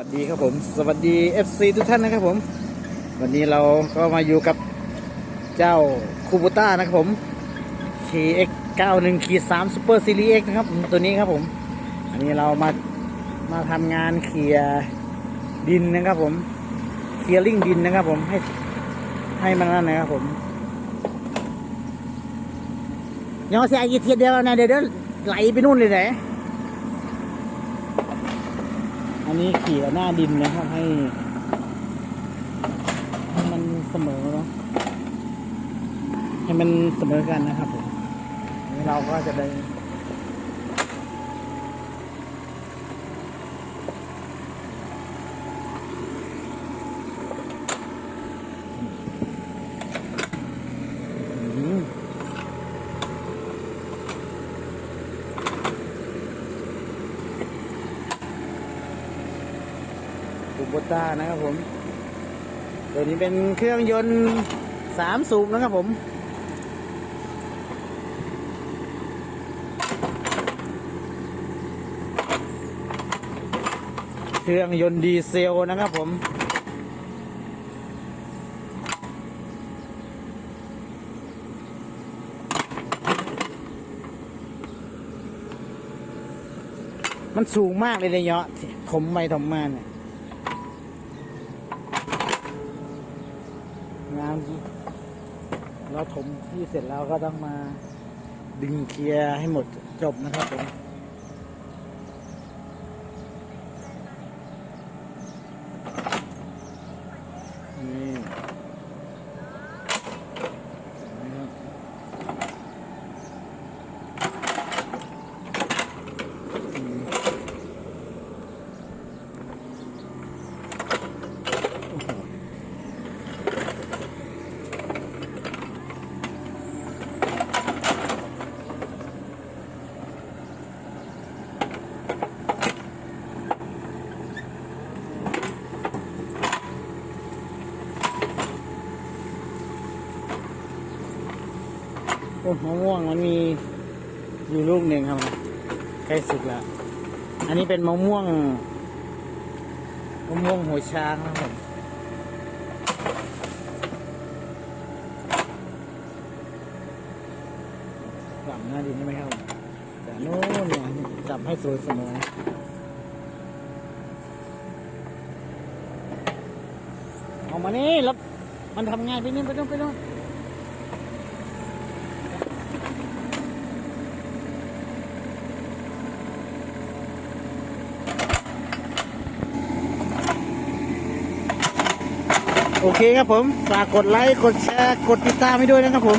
สวัสดีครับผมสวัสดี FC ทุกท่านนะครับผม วันนี้เราก็มาอยู่กับเจ้าคูบูต้านะครับผม KX 91ขีด3 Super Series X นะครับตัวนี้ครับผม อันนี้เรามามาทำงานเคลียดินนะครับผมเคลียร์ลิงดินนะครับผมให้ให้มันนั่นนะครับผมยอเสียอีกทีเดียวนะเดี๋ยวเดี๋ยวไหลไปนู่นเลยไหน อันนี้เขี่ยหน้าดินนะครับให้ให้มันเสมอเนาะให้มันเสมอกันนะครับผมเราก็จะได้ คูโบต้านะครับผมตัวนี้เป็นเครื่องยนต์สามสูบนะครับผม เครื่องยนต์ดีเซลนะครับผมมันสูงมากเลยเนี่ยเนาะถมไปถมมาเนี่ย งานเราถมที่เสร็จแล้วก็ต้องมาดึงเคลียร์ให้หมดจบนะครับผมนี่นะครับอืมโอ้โห โอ้มะม่วงมันมีอยู่ลูกหนึ่งครับใกล้สุกแล้ว อันนี้เป็นมะม่วงมะม่วงหัวช้างครับผมจับหน้าดินใช่ไหมครับผมแต่โน่นเนี่ยับให้สวยเสมอเอามานี่แล้วมันทำงายไปนี่ไปนู่นไปนู่นโอเคครับผม ฝากกดไลค์ กดแชร์ กดติดตามให้ด้วยนะครับผม